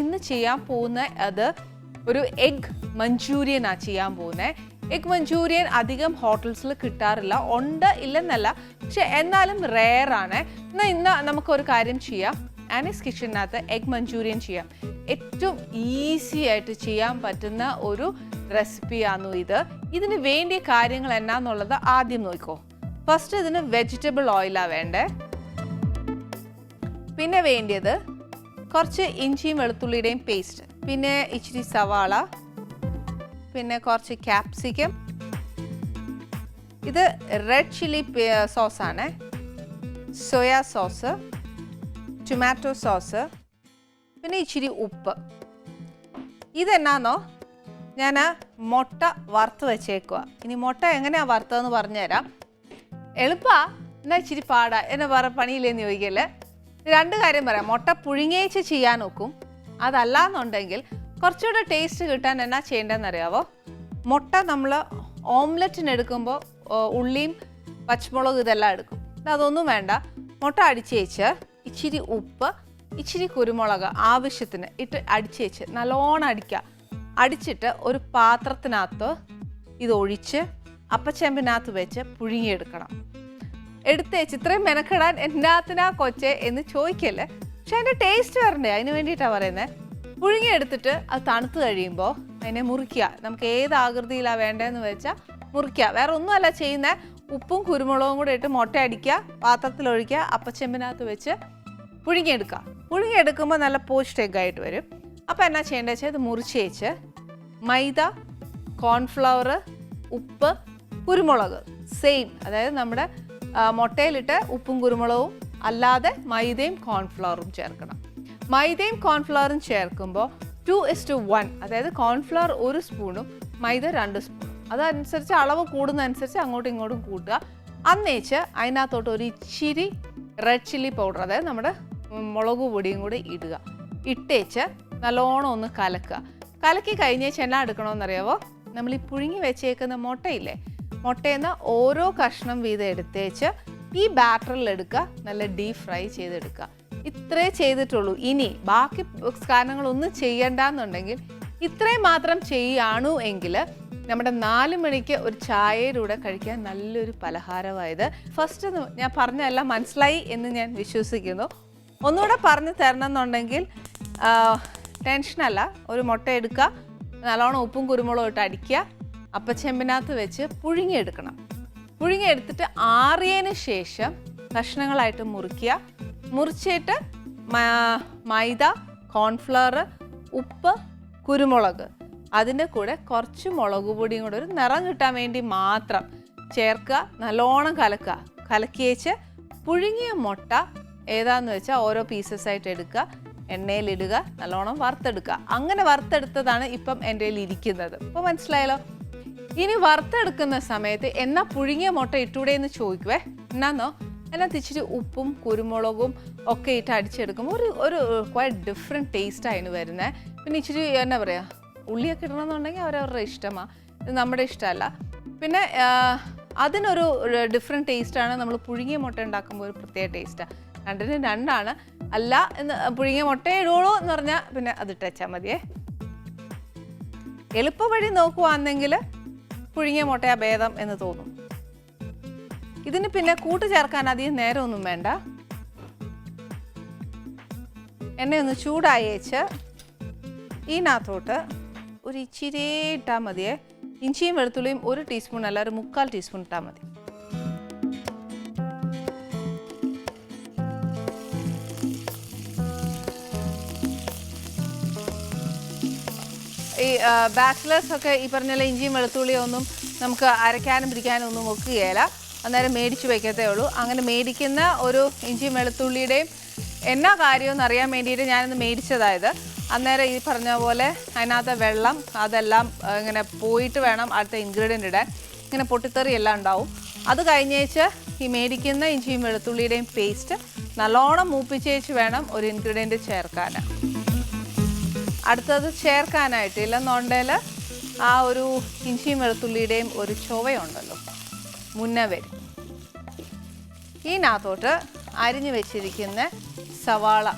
ഇന്ന് ചെയ്യാൻ പോകുന്ന അത് ഒരു എഗ് മഞ്ചൂരിയനാണ് ചെയ്യാൻ പോകുന്നത് എഗ് മഞ്ചൂരിയൻ അധികം ഹോട്ടൽസിൽ കിട്ടാറില്ല. ഉണ്ട് ഇല്ലെന്നല്ല. പക്ഷെ എന്നാലും റെയർ ആണ്. എന്നാൽ ഇന്ന് നമുക്കൊരു കാര്യം ചെയ്യാം. ആനീസ് കിച്ചണിനകത്ത് എഗ് മഞ്ചൂരിയൻ ചെയ്യാം. ഏറ്റവും ഈസി ആയിട്ട് ചെയ്യാൻ പറ്റുന്ന ഒരു റെസിപ്പിയാണ് ഇത്. ഇതിന് വേണ്ടിയ കാര്യങ്ങൾ എന്നാന്നുള്ളത് ആദ്യം നോക്കോ. ഫസ്റ്റ് ഇതിന് വെജിറ്റബിൾ ഓയിലാണ് വേണ്ടേ. പിന്നെ വേണ്ടിയത് കുറച്ച് ഇഞ്ചിയും വെളുത്തുള്ളിയുടെയും പേസ്റ്റ്. പിന്നെ ഇച്ചിരി സവാള. പിന്നെ കുറച്ച് ക്യാപ്സിക്കം ഇത് റെഡ് ചില്ലി സോസാണ് സോയാ സോസ് ടൊമാറ്റോ സോസ് പിന്നെ ഇച്ചിരി ഉപ്പ്. ഇതെന്നാന്നോ? ഞാൻ മുട്ട വറുത്ത് വെച്ചേക്കുക ഇനി മുട്ട എങ്ങനെയാണ് വറുത്തതെന്ന് പറഞ്ഞുതരാം. എളുപ്പമാണ് എന്നാ ഇച്ചിരി പാടാ. എന്നെ വേറെ പണിയില്ലേന്ന് ചോദിക്കല്ലേ? രണ്ട് കാര്യം പറയാം. മുട്ട പുഴുങ്ങിയേച്ച് ചെയ്യാൻ നോക്കും. അതല്ലാന്നുണ്ടെങ്കിൽ കുറച്ചുകൂടെ ടേസ്റ്റ് കിട്ടാൻ എന്നാ ചെയ്യേണ്ടതെന്ന് അറിയാവോ മുട്ട നമ്മൾ ഓംലെറ്റിന് എടുക്കുമ്പോൾ ഉള്ളിയും പച്ചമുളക് ഇതെല്ലാം എടുക്കും. അതൊന്നും വേണ്ട. മുട്ട അടിച്ചേച്ച് ഇച്ചിരി ഉപ്പ് ഇച്ചിരി കുരുമുളക് ആവശ്യത്തിന് ഇട്ട് അടിച്ചേച്ച് നല്ലോണം അടിക്കുക. അടിച്ചിട്ട് ഒരു പാത്രത്തിനകത്ത് ഇത് ഒഴിച്ച് അപ്പച്ചെമ്പിനകത്ത് വെച്ച് പുഴുങ്ങിയെടുക്കണം. എടുത്തേച്ച് ഇത്രയും മെനക്കെടാൻ എന്നാത്തിനാ കൊച്ചെ എന്ന് ചോദിക്കല്ലേ? പക്ഷെ അതിന്റെ ടേസ്റ്റ് വരണ്ടേ അതിന് വേണ്ടിയിട്ടാണ് പറയുന്നത് പുഴുങ്ങി എടുത്തിട്ട് അത് തണുത്ത് കഴിയുമ്പോൾ അതിനെ മുറിക്കുക. നമുക്ക് ഏത് ആകൃതിയിലാണ് വേണ്ടതെന്ന് വെച്ചാൽ മുറിക്കുക. വേറെ ഒന്നുമല്ല ചെയ്യുന്ന. ഉപ്പും കുരുമുളകും കൂടെ ഇട്ട് മുട്ട അടിക്കുക പാത്രത്തിലൊഴിക്കുക അപ്പച്ചെമ്പിനകത്ത് വെച്ച് പുഴുങ്ങിയെടുക്കുക പുഴുങ്ങിയെടുക്കുമ്പോൾ നല്ല പോസ്റ്റ് എഗ് ആയിട്ട് വരും. അപ്പോൾ എന്നാ ചെയ്യേണ്ടത് വെച്ചാൽ ഇത് മുറിച്ച് വെച്ച് മൈദ കോൺഫ്ലവർ ഉപ്പ് കുരുമുളക്. സെയിം അതായത് നമ്മുടെ മുട്ടയിലിട്ട് ഉപ്പും കുരുമുളകും അല്ലാതെ മൈദയും കോൺഫ്ലവറും ചേർക്കണം. മൈദയും കോൺഫ്ലവറും ചേർക്കുമ്പോൾ ടു ഇസ് ടു വൺ അതായത് കോൺഫ്ലവർ ഒരു സ്പൂണും മൈദ രണ്ട് സ്പൂണും. അതനുസരിച്ച് അളവ് കൂടുന്നതനുസരിച്ച് അങ്ങോട്ടും ഇങ്ങോട്ടും കൂട്ടുക. അന്നേച്ച് അതിനകത്തോട്ട് ഒരു ഇച്ചിരി റെഡ് ചില്ലി പൗഡർ അതായത് നമ്മുടെ മുളക് പൊടിയും കൂടി ഇടുക. ഇട്ടേച്ച് നല്ലോണം ഒന്ന് കലക്കുക. കലക്കി കഴിഞ്ഞേച്ച് എന്നാ എടുക്കണമെന്നറിയാവോ നമ്മൾ ഈ പുഴുങ്ങി വെച്ചേക്കുന്ന മുട്ടയില്ലേ? മുട്ടയിൽ ഓരോ കഷ്ണം വീതം എടുത്തേച്ച് ഈ ബാറ്ററിൽ എടുക്കുക. നല്ല ഡീപ് ഫ്രൈ ചെയ്തെടുക്കുക. ഇത്രേ ചെയ്തിട്ടുള്ളൂ. ഇനി ബാക്കി കാര്യങ്ങളൊന്നും ചെയ്യണ്ടെന്നുണ്ടെങ്കിൽ ഇത്രയും മാത്രം ചെയ്യുകയാണു എങ്കിൽ നമ്മുടെ നാല് മണിക്ക് ഒരു ചായയിലൂടെ കഴിക്കാൻ നല്ലൊരു പലഹാരമായത്. ഫസ്റ്റ് ഞാൻ പറഞ്ഞതെല്ലാം മനസ്സിലായി എന്ന് ഞാൻ വിശ്വസിക്കുന്നു. ഒന്നുകൂടെ പറഞ്ഞു തരണം എന്നുണ്ടെങ്കിൽ ടെൻഷനല്ല ഒരു മുട്ട എടുക്കുക. നല്ലോണം ഉപ്പും കുരുമുളകും ഇട്ട് അടിക്കുക. അപ്പച്ചെമ്പിനകത്ത് വെച്ച് പുഴുങ്ങിയെടുക്കണം. പുഴുങ്ങിയെടുത്തിട്ട് ആറിയതിന് ശേഷം കഷ്ണങ്ങളായിട്ട് മുറിക്കുക. മുറിച്ചിട്ട് മൈദ കോൺഫ്ലവർ ഉപ്പ് കുരുമുളക്. അതിന്റെ കൂടെ കുറച്ച് മുളക് പൊടിയും കൂടെ ഒരു നിറം കിട്ടാൻ വേണ്ടി മാത്രം ചേർക്കുക. നല്ലോണം കലക്കുക. കലക്കിയേച്ച് പുഴുങ്ങിയ മുട്ട ഏതാന്ന് വെച്ചാൽ ഓരോ പീസസ് ആയിട്ട് എടുക്കുക. എണ്ണയിലിടുക. നല്ലോണം വറുത്തെടുക്കുക. അങ്ങനെ വറുത്തെടുത്തതാണ് ഇപ്പം എന്റെ കയ്യിൽ ഇരിക്കുന്നത്. ഇപ്പോൾ മനസ്സിലായല്ലോ? ഇനി വറുത്തെടുക്കുന്ന സമയത്ത് എന്നാ പുഴുങ്ങിയ മുട്ട ഇട്ടൂടെ എന്ന് ചോദിക്കുവേ എന്നാന്നോ അതിനകത്ത് ഇച്ചിരി ഉപ്പും കുരുമുളകും ഒക്കെ ഇട്ട് അടിച്ചെടുക്കുമ്പോൾ ഒരു ഒരു ക്വയറ്റ് ഡിഫറെന്റ് ടേസ്റ്റ് അതിന് വരുന്നത് പിന്നെ ഇച്ചിരി എന്നാ പറയുക ഉള്ളിയൊക്കെ ഇടണമെന്നുണ്ടെങ്കിൽ അവരവരുടെ ഇഷ്ടമാണ് ഇത് നമ്മുടെ ഇഷ്ടമല്ല. പിന്നെ അതിനൊരു ഡിഫറെന്റ് ടേസ്റ്റാണ് നമ്മൾ പുഴുങ്ങിയ മുട്ട ഉണ്ടാക്കുമ്പോൾ ഒരു പ്രത്യേക ടേസ്റ്റാണ് രണ്ടിനും രണ്ടാണ്. അല്ല എന്ന് പുഴുങ്ങിയ മുട്ട ഇടുള്ളൂ എന്ന് പറഞ്ഞാൽ പിന്നെ അത് ഇട്ടേച്ചാൽ മതിയേ. എളുപ്പ വഴി നോക്കുവാണെങ്കിൽ പുഴുങ്ങിയ മുട്ടയാ ഭേദം എന്ന് തോന്നും. ഇതിന് പിന്നെ കൂട്ട് ചേർക്കാൻ അധികം നേരമൊന്നും വേണ്ട. എണ്ണയൊന്ന് ചൂടായേച്ച് ഇതിനകത്തോട്ട് ഒരു ഇച്ചിരി ഇട്ടാൽ മതിയേ. ഇഞ്ചിയും വെളുത്തുള്ളിയും ഒരു ടീസ്പൂൺ അല്ല ഒരു മുക്കാൽ ടീസ്പൂൺ ഇട്ടാൽ മതി. ഈ ബാച്ചിലേഴ്സ് ഒക്കെ ഈ പറഞ്ഞ ഇഞ്ചിയും വെളുത്തുള്ളിയും ഒന്നും നമുക്ക് അരയ്ക്കാനും പിടിക്കാനും ഒന്നും ഒക്കുകയില്ല. അന്നേരം മേടിച്ച് വയ്ക്കത്തേ ഉള്ളൂ. അങ്ങനെ മേടിക്കുന്ന ഒരു ഇഞ്ചിയും വെളുത്തുള്ളിയുടെയും എന്നാ കാര്യമെന്ന് അറിയാൻ വേണ്ടിയിട്ട് ഞാനിന്ന് മേടിച്ചതായത്. അന്നേരം ഈ പറഞ്ഞ പോലെ അതിനകത്ത് വെള്ളം അതെല്ലാം ഇങ്ങനെ പോയിട്ട് വേണം അടുത്ത ഇൻഗ്രീഡിയന്റ് ഇടാൻ. ഇങ്ങനെ പൊട്ടിത്തെറി എല്ലാം ഉണ്ടാവും. അത് കഴിഞ്ഞേച്ച് ഈ മേടിക്കുന്ന ഇഞ്ചിയും വെളുത്തുള്ളിയുടെയും പേസ്റ്റ് നല്ലോണം മൂപ്പിച്ചേച്ച് വേണം ഒരു ഇൻഗ്രീഡിയന്റ് ചേർക്കാൻ അടുത്തത് ചേർക്കാനായിട്ട് ഇല്ലെന്നുണ്ടെങ്കിൽ ആ ഒരു ഇഞ്ചിയും വെളുത്തുള്ളിയുടെയും ഒരു ചുവയുണ്ടല്ലോ. മുന്നേ വരും ഇതിനകത്തോട്ട് അരിഞ്ഞു വെച്ചിരിക്കുന്ന സവാള.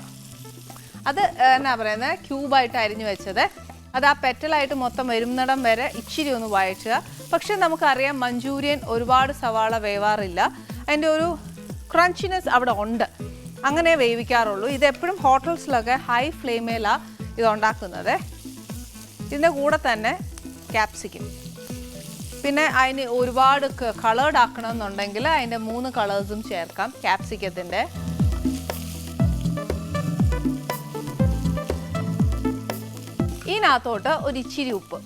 അത് എന്നാ പറയുന്നത് ക്യൂബായിട്ട് അരിഞ്ഞു വെച്ചത്. അത് ആ പെറ്റലായിട്ട് മൊത്തം വരുന്നിടം വരെ ഇച്ചിരി ഒന്ന് വഴറ്റുക. പക്ഷെ നമുക്കറിയാം മഞ്ചൂരിയൻ ഒരുപാട് സവാള വേവാറില്ല. അതിന്റെ ഒരു ക്രഞ്ചിനെസ് അവിടെ ഉണ്ട്. അങ്ങനെ വേവിക്കാറുള്ളൂ. ഇത് എപ്പോഴും ഹോട്ടൽസിലൊക്കെ ഹൈ ഫ്ലെയിമേലാണ് ഇത് ഉണ്ടാക്കുന്നത് ഇതിന്റെ കൂടെ തന്നെ ക്യാപ്സിക്കം പിന്നെ അതിന് ഒരുപാട് കളേർഡ് ആക്കണമെന്നുണ്ടെങ്കിൽ അതിന്റെ മൂന്ന് കളേഴ്സും ചേർക്കാം ക്യാപ്സിക്കത്തിന്റെ ഇതിനകത്തോട്ട് ഒരു ഇച്ചിരി ഉപ്പ്.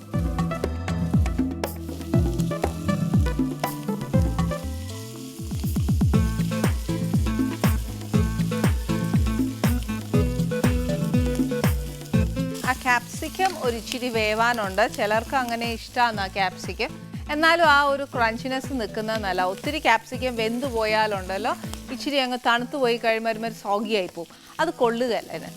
ആ ക്യാപ്സിക്കം ഒരിച്ചിരി വേവാനുണ്ട്. ചിലർക്ക് അങ്ങനെ ഇഷ്ടമാണ് ആ ക്യാപ്സിക്കം എന്നാലും ആ ഒരു ക്രഞ്ചിനെസ് നിൽക്കുന്നത് നല്ല. ഒത്തിരി ക്യാപ്സിക്കം വെന്ത് പോയാലുണ്ടല്ലോ ഇച്ചിരി അങ്ങ് തണുത്ത് പോയി കഴിയുമ്പോൾ ഒരുമാതിരി സോഗിയായി പോകും. അത് കൊള്ളുകയല്ല അല്ലേ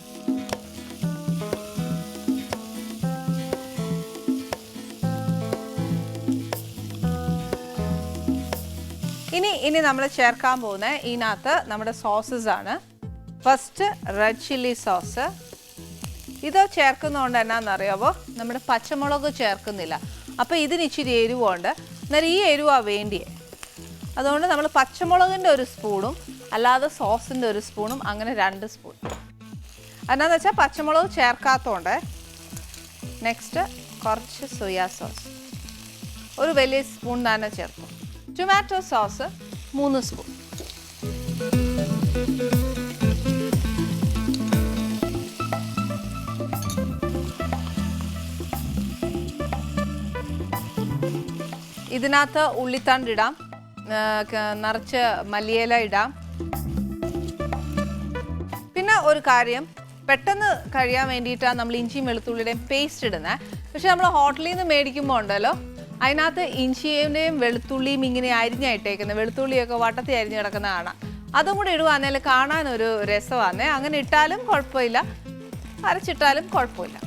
ഇനി ഇനി നമ്മൾ ചേർക്കാൻ പോകുന്ന ഇതിനകത്ത് നമ്മുടെ സോസസ് ആണ്. ഫസ്റ്റ് റെഡ് ചില്ലി സോസ് ഇത് ചേർക്കുന്നതുകൊണ്ട് എന്നാണെന്നറിയാവോ നമ്മുടെ പച്ചമുളക് ചേർക്കുന്നില്ല. അപ്പോൾ ഇതിന് ഇച്ചിരി എരിവുണ്ട്. എന്നാൽ ഈ എരിവാണ് വേണ്ടിയേ. അതുകൊണ്ട് നമ്മൾ പച്ചമുളകിന്റെ ഒരു സ്പൂണും അല്ലാതെ സോസിന്റെ ഒരു സ്പൂണും അങ്ങനെ രണ്ട് സ്പൂൺ. എന്നാന്ന് വെച്ചാൽ പച്ചമുളക് ചേർക്കാത്തതുകൊണ്ട് നെക്സ്റ്റ് കുറച്ച് സോയാ സോസ്. ഒരു വലിയ സ്പൂൺ തന്നെ ചേർക്കും. ടൊമാറ്റോ സോസ് മൂന്ന് സ്പൂൺ. ഇതിനകത്ത് ഉള്ളിത്തണ്ട് ഇടാം. ആ, ക- നിറച്ച് മല്ലിയില ഇടാം. പിന്നെ ഒരു കാര്യം പെട്ടെന്ന് കഴിയാൻ വേണ്ടിയിട്ടാണ് നമ്മൾ ഇഞ്ചിയും വെളുത്തുള്ളിയുടെയും പേസ്റ്റ് ഇടുന്നത് പക്ഷെ നമ്മൾ ഹോട്ടലിൽ നിന്ന് മേടിക്കുമ്പോൾ ഉണ്ടല്ലോ അതിനകത്ത് ഇഞ്ചിയുടെയും വെളുത്തുള്ളിയും ഇങ്ങനെ അരിഞ്ഞായിട്ടേക്കുന്നത് വെളുത്തുള്ളിയൊക്കെ വട്ടത്തി അരിഞ്ഞ് കിടക്കുന്ന കാണാം. അതും കൂടെ ഇടുവാന്നേൽ കാണാനൊരു രസമാണേ അങ്ങനെ ഇട്ടാലും കുഴപ്പമില്ല. അരച്ചിട്ടാലും കുഴപ്പമില്ല.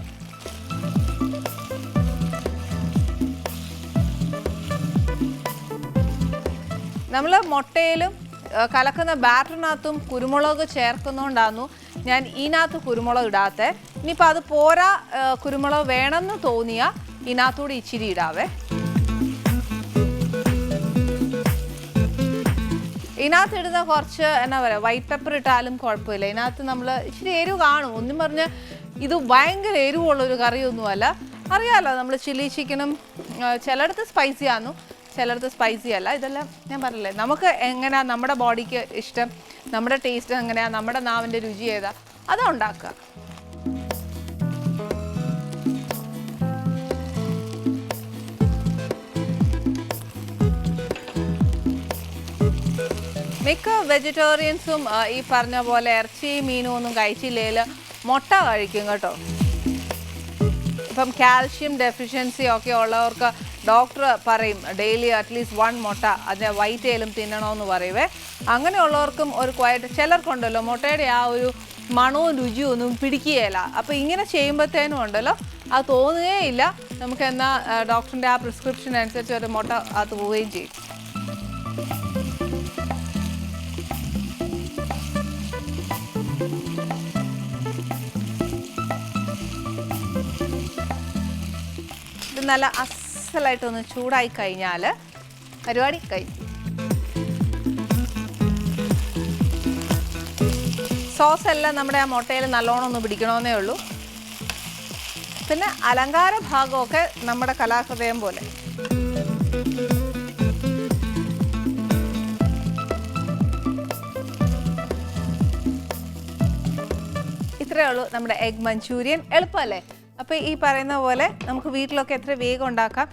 നമ്മൾ മുട്ടയിലും കലക്കുന്ന ബാറ്ററിനകത്തും കുരുമുളക് ചേർക്കുന്നതുകൊണ്ടാന്നു ഞാൻ ഇതിനകത്ത് കുരുമുളക് ഇടാത്തത് ഇനിയിപ്പോൾ അത് പോരാ കുരുമുളക് വേണമെന്ന് തോന്നിയാൽ ഇതിനകത്തൂടെ ഇച്ചിരി ഇടാവേ. ഇതിനകത്ത് ഇടുന്ന കുറച്ച് എന്നാ പറയുക വൈറ്റ് പെപ്പർ ഇട്ടാലും കുഴപ്പമില്ല. ഇതിനകത്ത് നമ്മൾ ഇച്ചിരി എരിവ് കാണും. ഒന്നും പറഞ്ഞ് ഇത് ഭയങ്കര എരിവുള്ള ഒരു കറിയൊന്നുമല്ല. അറിയാമല്ലോ നമ്മൾ ചില്ലി ചിക്കനും ചിലയിടത്ത് സ്പൈസി ആന്നു. ചിലയിടത്ത് സ്പൈസി അല്ല. ഇതെല്ലാം ഞാൻ പറഞ്ഞില്ലേ നമുക്ക് എങ്ങനെയാ നമ്മുടെ ബോഡിക്ക് ഇഷ്ടം നമ്മുടെ ടേസ്റ്റ് എങ്ങനെയാ നമ്മുടെ നാവിന്റെ രുചി ഏതാ അതാ ഉണ്ടാക്കുക. മിക്ക വെജിറ്റേറിയൻസും ഈ പറഞ്ഞ പോലെ ഇറച്ചി മീനും ഒന്നും കഴിച്ചില്ലെങ്കിൽ മുട്ട കഴിക്കും കേട്ടോ. ഇപ്പം കാൽഷ്യം ഡെഫിഷ്യൻസി ഒക്കെ ഉള്ളവർക്ക് ഡോക്ടർ പറയും ഡെയിലി അറ്റ്ലീസ്റ്റ് വൺ മുട്ട അതിന്റെ വൈറ്റ് ഏലും തിന്നണമെന്ന് പറയുവേ. അങ്ങനെയുള്ളവർക്കും ഒരു ക്വയറ്റ് ചിലർക്കുണ്ടല്ലോ മുട്ടയുടെ ആ ഒരു മണവും രുചിയും ഒന്നും പിടിക്കുകയില്ല. അപ്പോൾ ഇങ്ങനെ ചെയ്യുമ്പോഴത്തേനും ഉണ്ടല്ലോ അത് തോന്നുകയില്ല നമുക്ക് എന്നാൽ ഡോക്ടറിന്റെ ആ പ്രിസ്ക്രിപ്ഷൻ അനുസരിച്ച് ഒരു മുട്ട അത് പോവുകയും ചെയ്യും. ഇത് നല്ല അസലായിട്ടൊന്ന് ചൂടായി കഴിഞ്ഞാൽ പരിപാടി കഴിഞ്ഞു സോസ് എല്ലാം നമ്മുടെ ആ മുട്ടയിൽ നല്ലോണം ഒന്ന് പിടിക്കണമെന്നേ ഉള്ളൂ. പിന്നെ അലങ്കാര ഭാഗമൊക്കെ നമ്മുടെ കലാഹൃദയം പോലെ. ഇത്രയേ ഉള്ളൂ നമ്മുടെ എഗ് മഞ്ചൂരിയൻ. എളുപ്പമല്ലേ? അപ്പോൾ ഈ പറയുന്ന പോലെ നമുക്ക് വീട്ടിലൊക്കെ എത്ര വേഗം ഉണ്ടാക്കാം.